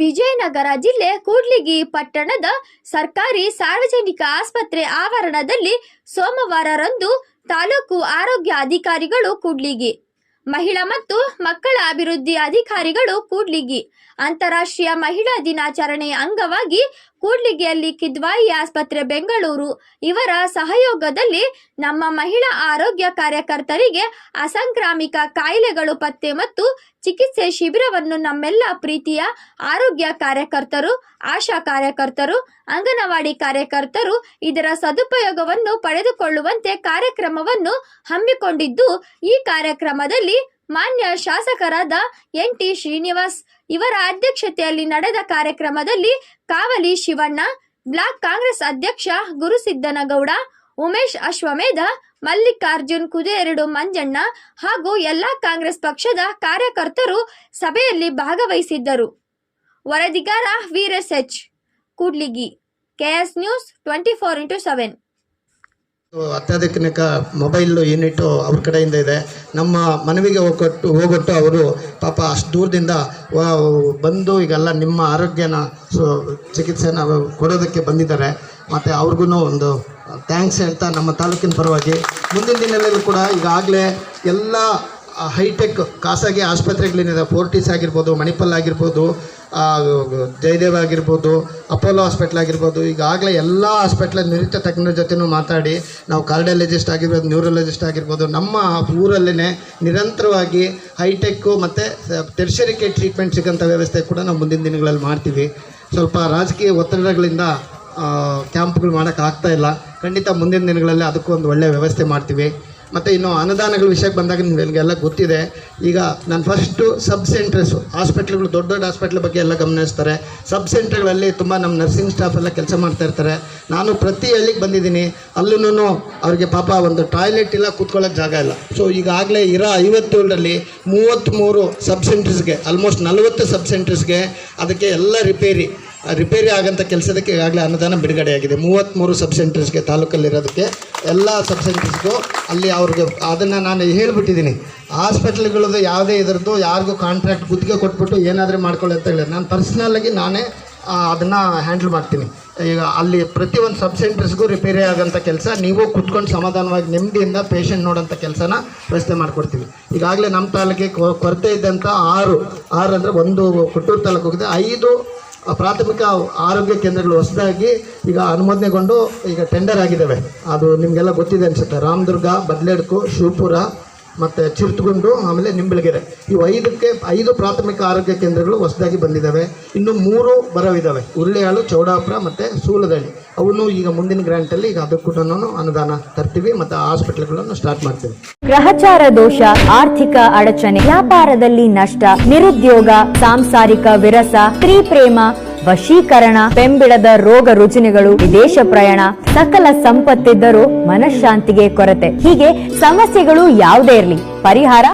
ವಿಜಯನಗರ ಜಿಲ್ಲೆ ಕೂಡ್ಲಿಗಿ ಪಟ್ಟಣದ ಸರ್ಕಾರಿ ಸಾರ್ವಜನಿಕ ಆಸ್ಪತ್ರೆ ಆವರಣದಲ್ಲಿ ಸೋಮವಾರರಂದು ತಾಲೂಕು ಆರೋಗ್ಯ ಅಧಿಕಾರಿಗಳು ಕೂಡ್ಲಿಗಿ. ಮಹಿಳಾ ಮತ್ತು ಮಕ್ಕಳ ಅಭಿವೃದ್ಧಿ ಅಧಿಕಾರಿಗಳು ಕೂಡ್ಲಿಗಿ. ಅಂತಾರಾಷ್ಟ್ರೀಯ ಮಹಿಳಾ ದಿನಾಚರಣೆಯ ಅಂಗವಾಗಿ ಕೂಡ್ಲಿಗಿಯಲ್ಲಿ ಕಿದ್ವಾಯಿ ಆಸ್ಪತ್ರೆ ಬೆಂಗಳೂರು. ಇವರ ಸಹಯೋಗದಲ್ಲಿ ನಮ್ಮ ಮಹಿಳಾ ಆರೋಗ್ಯ ಕಾರ್ಯಕರ್ತರಿಗೆ ಅಸಾಂಕ್ರಾಮಿಕ ಕಾಯಿಲೆಗಳು ಪತ್ತೆ ಮತ್ತು ಚಿಕಿತ್ಸೆ ಶಿಬಿರವನ್ನು ನಮ್ಮೆಲ್ಲ ಪ್ರೀತಿಯ ಆರೋಗ್ಯ ಕಾರ್ಯಕರ್ತರು, ಆಶಾ ಕಾರ್ಯಕರ್ತರು, ಅಂಗನವಾಡಿ ಕಾರ್ಯಕರ್ತರು ಇದರ ಸದುಪಯೋಗವನ್ನು ಪಡೆದುಕೊಳ್ಳುವಂತೆ ಕಾರ್ಯಕ್ರಮವನ್ನು ಹಮ್ಮಿಕೊಂಡಿದ್ದು ಈ ಕಾರ್ಯಕ್ರಮದಲ್ಲಿ ಮಾನ್ಯ ಶಾಸಕರಾದ ಎನ್ ಟಿ ಶ್ರೀನಿವಾಸ್ ಇವರ ಅಧ್ಯಕ್ಷತೆಯಲ್ಲಿ ನಡೆದ ಕಾರ್ಯಕ್ರಮದಲ್ಲಿ ಕಾವಲಿ ಶಿವಣ್ಣ, ಬ್ಲಾಕ್ ಕಾಂಗ್ರೆಸ್ ಅಧ್ಯಕ್ಷ ಗುರುಸಿದ್ದನಗೌಡ, ಉಮೇಶ್ ಅಶ್ವಮೇಧ, ಮಲ್ಲಿಕಾರ್ಜುನ್ ಕುದೇರಡು ಮಂಜಣ್ಣ ಹಾಗೂ ಎಲ್ಲಾ ಕಾಂಗ್ರೆಸ್ ಪಕ್ಷದ ಕಾರ್ಯಕರ್ತರು ಸಭೆಯಲ್ಲಿ ಭಾಗವಹಿಸಿದ್ದರು. ವರದಿಗಾರ Veeras H. Kudligi KS news twenty four into seven. ಅತ್ಯಾಧುನಿಕ ಮೊಬೈಲ್ ಯೂನಿಟ್ ಅವ್ರ ಕಡೆಯಿಂದ ಇದೆ. ನಮ್ಮ ಮನವಿಗೆ ಹೋಗೊಟ್ಟು ಹೋಗೊಟ್ಟು ಅವರು ಪಾಪ ಅಷ್ಟು ದೂರದಿಂದ ಬಂದು ಈಗೆಲ್ಲ ನಿಮ್ಮ ಆರೋಗ್ಯನ, ಸೊ, ಚಿಕಿತ್ಸೆನ ಕೊಡೋದಕ್ಕೆ ಬಂದಿದ್ದಾರೆ. ಮತ್ತು ಅವ್ರಿಗೂ ಒಂದು ಥ್ಯಾಂಕ್ಸ್ ಹೇಳ್ತಾ ನಮ್ಮ ತಾಲೂಕಿನ ಪರವಾಗಿ. ಮುಂದಿನ ದಿನಗಳಲ್ಲೂ ಕೂಡ ಈಗಾಗಲೇ ಎಲ್ಲ ಹೈಟೆಕ್ ಖಾಸಗಿ ಆಸ್ಪತ್ರೆಗಳೇನಿದೆ ಫೋರ್ಟಿಸ್ ಆಗಿರ್ಬೋದು, ಮಣಿಪಾಲ್ ಆಗಿರ್ಬೋದು ಜಯದೇವ್ ಆಗಿರ್ಬೋದು, ಅಪೋಲೋ ಹಾಸ್ಪಿಟ್ಲ್ ಆಗಿರ್ಬೋದು, ಈಗಾಗಲೇ ಎಲ್ಲ ಹಾಸ್ಪಿಟ್ಲ ನುರಿತ ತಜ್ಞರ ಜೊತೆನೂ ಮಾತಾಡಿ ನಾವು ಕಾರ್ಡಿಯಾಲಜಿಸ್ಟ್ ಆಗಿರ್ಬೋದು, ನ್ಯೂರಲಜಿಸ್ಟ್ ಆಗಿರ್ಬೋದು, ನಮ್ಮ ಊರಲ್ಲೇ ನಿರಂತರವಾಗಿ ಹೈಟೆಕ್ಕು ಮತ್ತು ತೆರ್ಶರಿಕೆ ಟ್ರೀಟ್ಮೆಂಟ್ ಸಿಗೋಂಥ ವ್ಯವಸ್ಥೆ ಕೂಡ ನಾವು ಮುಂದಿನ ದಿನಗಳಲ್ಲಿ ಮಾಡ್ತೀವಿ. ಸ್ವಲ್ಪ ರಾಜಕೀಯ ಒತ್ತಡಗಳಿಂದ ಕ್ಯಾಂಪ್ಗಳು ಮಾಡೋಕ್ಕಾಗ್ತಾ ಇಲ್ಲ. ಖಂಡಿತ ಮುಂದಿನ ದಿನಗಳಲ್ಲಿ ಅದಕ್ಕೂ ಒಂದು ಒಳ್ಳೆಯ ವ್ಯವಸ್ಥೆ ಮಾಡ್ತೀವಿ. ಮತ್ತು ಇನ್ನು ಅನುದಾನಗಳ ವಿಷಯಕ್ಕೆ ಬಂದಾಗ ನಿಮಗೆಲ್ಲ ಗೊತ್ತಿದೆ. ಈಗ ನಾನು ಫಸ್ಟು ಸಬ್ ಸೆಂಟ್ರಸ್ಸು ಹಾಸ್ಪಿಟ್ಲ್ಗಳು ದೊಡ್ಡ ದೊಡ್ಡ ಹಾಸ್ಪಿಟ್ಲ್ ಬಗ್ಗೆ ಎಲ್ಲ ಗಮನಿಸ್ತಾರೆ. ಸಬ್ ಸೆಂಟ್ರ್ಗಳಲ್ಲಿ ತುಂಬ ನಮ್ಮ ನರ್ಸಿಂಗ್ ಸ್ಟಾಫ್ ಎಲ್ಲ ಕೆಲಸ ಮಾಡ್ತಾ ಇರ್ತಾರೆ. ನಾನು ಪ್ರತಿ ಹಳ್ಳಿಗೆ ಬಂದಿದ್ದೀನಿ. ಅಲ್ಲೂ ಅವ್ರಿಗೆ ಪಾಪ ಒಂದು ಟಾಯ್ಲೆಟ್ ಇಲ್ಲ, ಕೂತ್ಕೊಳ್ಳೋಕೆ ಜಾಗ ಇಲ್ಲ. ಸೊ ಈಗಾಗಲೇ ಇರೋ ಐವತ್ತೇಳರಲ್ಲಿ ಮೂವತ್ತ್ಮೂರು ಸಬ್ ಸೆಂಟ್ರಸ್ಗೆ ಆಲ್ಮೋಸ್ಟ್ ನಲವತ್ತು ಸಬ್ ಸೆಂಟ್ರಸ್ಗೆ ಅದಕ್ಕೆ ಎಲ್ಲ ರಿಪೇರಿ ರಿಪೇರಿ ಆಗಂಥ ಕೆಲಸದಕ್ಕೆ ಈಗಾಗಲೇ ಅನುದಾನ ಬಿಡುಗಡೆಯಾಗಿದೆ ಮೂವತ್ತ್ಮೂರು ಸಬ್ ಸೆಂಟರ್ಸ್ಗೆ ತಾಲೂಕಲ್ಲಿರೋದಕ್ಕೆ ಎಲ್ಲ ಸಬ್ ಸೆಂಟರ್ಸ್ಗೂ ಅಲ್ಲಿ ಅವ್ರಿಗೆ ಅದನ್ನು ನಾನು ಹೇಳಿಬಿಟ್ಟಿದ್ದೀನಿ. ಹಾಸ್ಪಿಟ್ಲ್ಗಳದ್ದು ಯಾವುದೇ ಇದರದ್ದು ಯಾರಿಗೂ ಕಾಂಟ್ರಾಕ್ಟ್ ಗುತ್ತಿಗೆ ಕೊಟ್ಬಿಟ್ಟು ಏನಾದರೂ ಮಾಡ್ಕೊಳ್ಳಿ ಅಂತ ಹೇಳಿ. ನಾನು ಪರ್ಸ್ನಲ್ಲಾಗಿ ನಾನೇ ಅದನ್ನು ಹ್ಯಾಂಡಲ್ ಮಾಡ್ತೀನಿ. ಈಗ ಅಲ್ಲಿ ಪ್ರತಿಯೊಂದು ಸಬ್ ಸೆಂಟರ್ಸ್ಗೂ ರಿಪೇರಿ ಆಗೋಂಥ ಕೆಲಸ, ನೀವು ಕುತ್ಕೊಂಡು ಸಮಾಧಾನವಾಗಿ ನೆಮ್ಮದಿಯಿಂದ ಪೇಷಂಟ್ ನೋಡೋಂಥ ಕೆಲಸನ ವ್ಯವಸ್ಥೆ ಮಾಡಿಕೊಡ್ತೀವಿ. ಈಗಾಗಲೇ ನಮ್ಮ ತಾಲೂಕಿಗೆ ಕೊರತೆ ಇದ್ದಂಥ ಆರು ಆರು ಅಂದರೆ ಒಂದು ಕೊಟ್ಟೂರು ತಾಲೂಕು ಹೋಗಿದೆ. ಐದು ಪ್ರಾಥಮಿಕ ಆರೋಗ್ಯ ಕೇಂದ್ರಗಳು ಹೊಸದಾಗಿ ಈಗ ಅನುಮೋದನೆಗೊಂಡು ಈಗ ಟೆಂಡರ್ ಆಗಿದ್ದಾವೆ. ಅದು ನಿಮಗೆಲ್ಲ ಗೊತ್ತಿದೆ ಅನಿಸುತ್ತೆ. ರಾಮದುರ್ಗ, ಬದ್ಲೇಡ್ಕು, ಶಿವಪುರ ಮತ್ತು ಚಿರ್ತುಗುಂಡು ಆಮೇಲೆ ನಿಂಬಳಗೆರೆ. ಇವು ಐದಕ್ಕೆ, ಐದು ಪ್ರಾಥಮಿಕ ಆರೋಗ್ಯ ಕೇಂದ್ರಗಳು ಹೊಸದಾಗಿ ಬಂದಿದ್ದಾವೆ ಇನ್ನು ಮೂರು ಬರವಿದ್ದಾವೆ ಉರುಳಿಯಾಳು, ಚೌಡಾಪುರ ಮತ್ತು ಸೂಲದಳ್ಳಿ. ಅವನು ಈಗ ಮುಂದಿನ ಗ್ರ್ಯಾಂಟಲ್ಲಿ ಈಗ ಅದಕ್ಕೂ ಅನುದಾನ ತರ್ತೀವಿ ಮತ್ತು ಹಾಸ್ಪಿಟ್ಲ್ಗಳನ್ನು ಸ್ಟಾರ್ಟ್ ಮಾಡ್ತೀವಿ. ಗ್ರಹಚಾರ ದೋಷ, ಆರ್ಥಿಕ ಅಡಚಣೆ, ವ್ಯಾಪಾರದಲ್ಲಿ ನಷ್ಟ, ನಿರುದ್ಯೋಗ, ಸಾಂಸಾರಿಕ ವಿರಸ, ಸ್ತ್ರೀ ಪ್ರೇಮ ವಶೀಕರಣ, ಪೆಂಬಿಡದ ರೋಗ ರುಜಿನಗಳು, ವಿದೇಶ ಪ್ರಯಾಣ, ಸಕಲ ಸಂಪತ್ತಿದ್ದರೂ ಮನಃಶಾಂತಿಗೆ ಕೊರತೆ. ಹೀಗೆ ಸಮಸ್ಯೆಗಳು ಯಾವುದೇ ಇರಲಿ. ಪರಿಹಾರ